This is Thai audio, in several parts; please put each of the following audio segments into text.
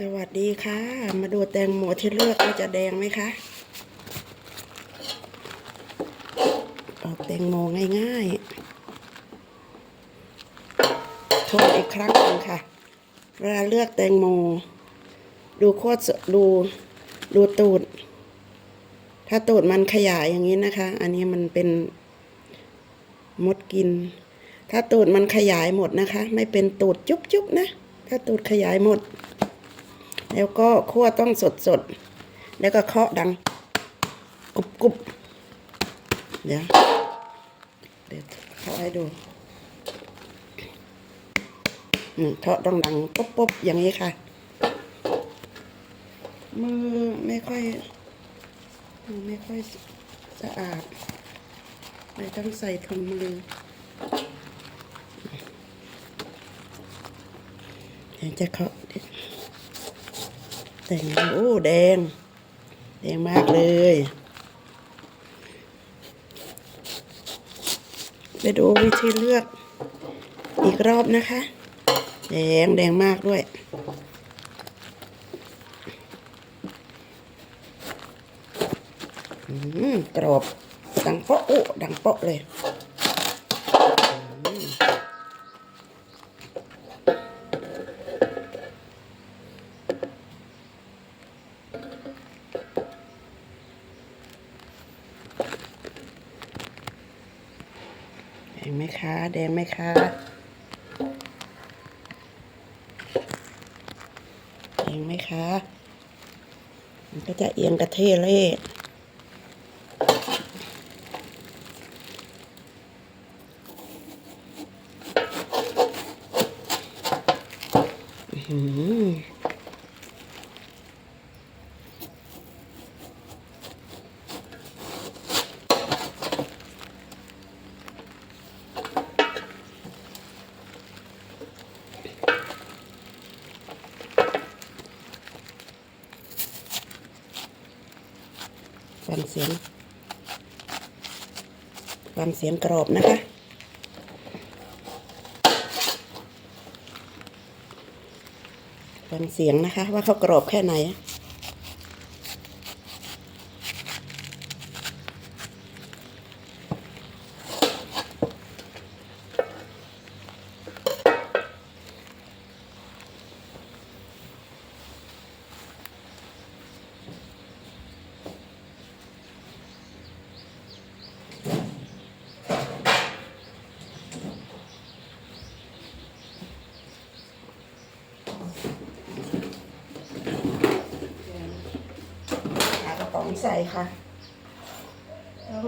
สวัสดีค่ะ มาดูแตงโมที่เลือกว่าจะแดงไหมคะปอกแตงโมง่ายๆทวนอีกครั้งหนึ่งค่ะ เวลาเลือกแตงโม ดูโคตรดูดูตูด ถ้าตูดมันขยายอย่างนี้นะคะ อันนี้มันเป็นมดกิน ถ้าตูดมันขยายหมดนะคะ ไม่เป็นตูดจุ๊บๆนะ ถ้าตูดขยายหมด แล้วก็คั่วต้องสดสดแล้วก็เคาะดังกรุบกรุบเดี๋ยวเดี๋ยวเคาะให้ดูเคาะต้องดังปุ๊บปุ๊บอย่างนี้ค่ะ มือไม่ค่อยมือไม่ค่อยสะอาดเลยต้องใส่ถุงมือเดี๋ยวจะเคาะ แต่งโอ้แดง แดงมากเลย ไปดูวิธีเลือกอีกรอบนะคะ แดงแดงมากด้วยอืมกรอบดังเปาะอุดังเปาะเลย มคะ แดงไหมคะแดงไหมคะ มันก็จะเอียงกระเทเล่อื้ ฟังเสียงฟังเสียงกรอบนะคะฟังเสียงนะคะ ว่าเขากรอบแค่ไหน ใส่ค่ะต้อง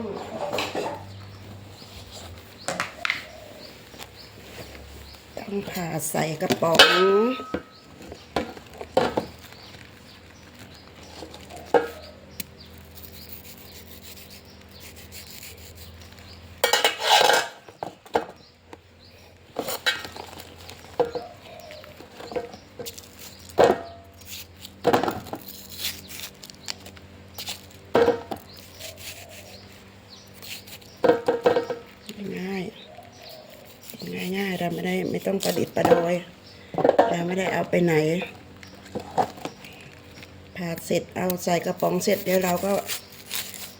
ต้องผ่าใส่กระป๋องง่ายง่ายง่ายๆเรา ไม่ได้ไม่ต้องประดิษฐ์ประดอยเราไม่ได้เอาไปไหนผ่าเสร็จเอาใส่กระป๋องเสร็จเดี๋ยวเราก็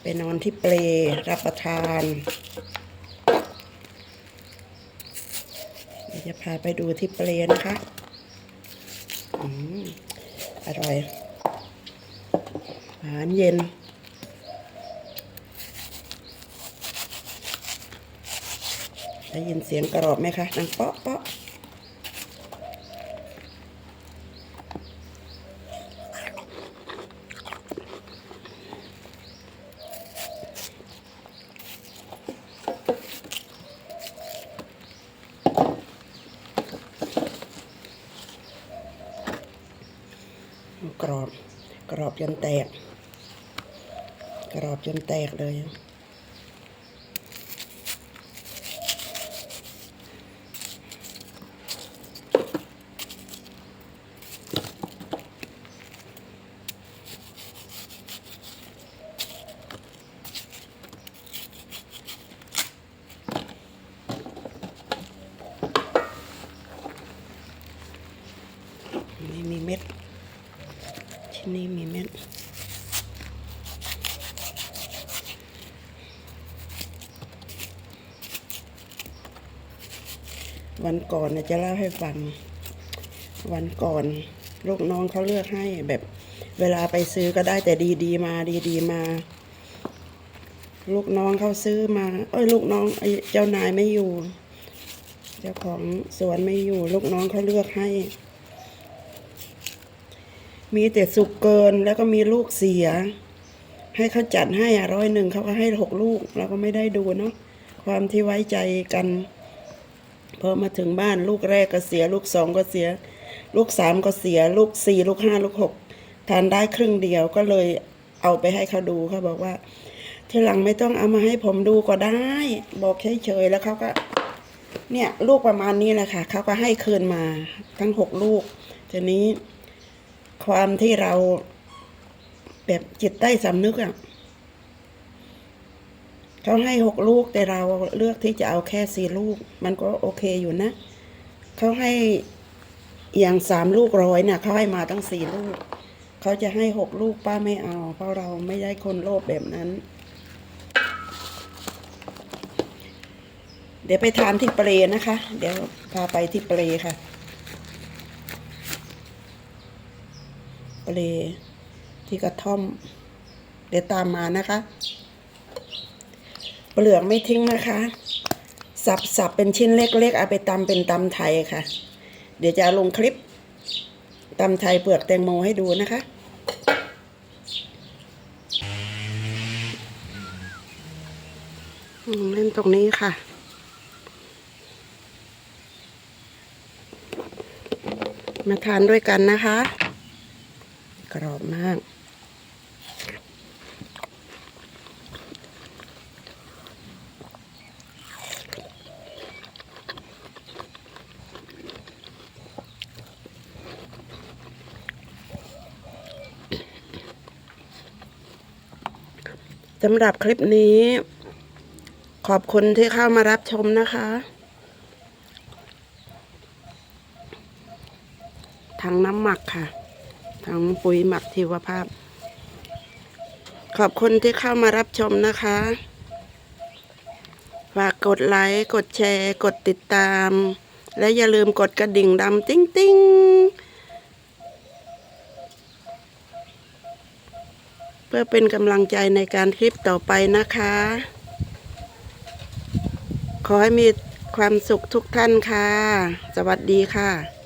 ไปนอนที่เปลรับประทานเดี๋ยวจะพาไปดูที่เปลนะคะอืมอร่อยอาหารเย็น ได้ยินเสียงกรอบไหมคะดังเปาะเปาะกรอบ กรอบจนแตก กรอบจนแตกเลย นี่มีเม็ดวันก่อนนะจะเล่าให้ฟัง วันก่อนลูกน้องเขาเลือกให้แบบเวลาไปซื้อก็ได้แต่ดีๆมาดีๆมา ลูกน้องเขาซื้อมา เอ้ยลูกน้องเจ้านายไม่อยู่ เจ้าของสวนไม่อยู่ ลูกน้องเขาเลือกให้ มีแต่สุกเกินแล้วก็มีลูกเสีย ให้เขาจัดให้อะร้อยหนึ่งเขาก็ให้หกลูกเราก็ไม่ได้ดูเนาะความที่ไว้ใจกันพอมาถึงบ้านลูกแรกก็เสีย ลูกสองก็เสีย ลูกสามก็เสีย ลูกสี่ลูกห้าลูกหกทานได้ครึ่งเดียวก็เลยเอาไปให้เขาดูเขาบอกว่า ทีหลังไม่ต้องเอามาให้ผมดูก็ได้ บอกเฉยๆแล้วเขาก็ เนี่ย ลูกประมาณนี้แหละค่ะเขาก็ให้คืนมาทั้งหกลูกทีนี้ ความที่เรา แบบจิตใต้สำนึกอะเขาให้หกลูกแต่เราเลือกที่จะเอาแค่สี่ลูก มันก็โอเคอยู่นะ เขาให้อย่างสามลูกร้อยเนี่ยเขาให้มาตั้งสี่ลูก เขาจะให้หกลูกป้าไม่เอา เพราะเราไม่ได้คนโลภแบบนั้นเดี๋ยวไปทานที่เปรนะคะ เดี๋ยวพาไปที่เปรค่ะ เปรที่กระท่อม เดี๋ยวตามมานะคะ เปลือกไม่ทิ้งนะคะ สับสับเป็นชิ้นเล็กๆเอาไปตำเป็นตำไทยค่ะ เดี๋ยวจะลงคลิปตำไทยเปลือกแตงโมให้ดูนะคะเล่นตรงนี้ค่ะมาทานด้วยกันนะคะ กรอบมากสำหรับคลิปนี้ ขอบคุณที่เข้ามารับชมนะคะทั้งน้ำหมักค่ะ ทั้งปุ๋ยหมักชีวภาพ ขอบคุณที่เข้ามารับชมนะคะ ฝากกดไลค์ กดแชร์ กดติดตาม และอย่าลืมกดกระดิ่งดำติ้งติ้งเพื่อเป็นกำลังใจในการคลิปต่อไปนะคะ ขอให้มีความสุขทุกท่านค่ะ สวัสดีค่ะ